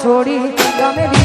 છોડી ગમે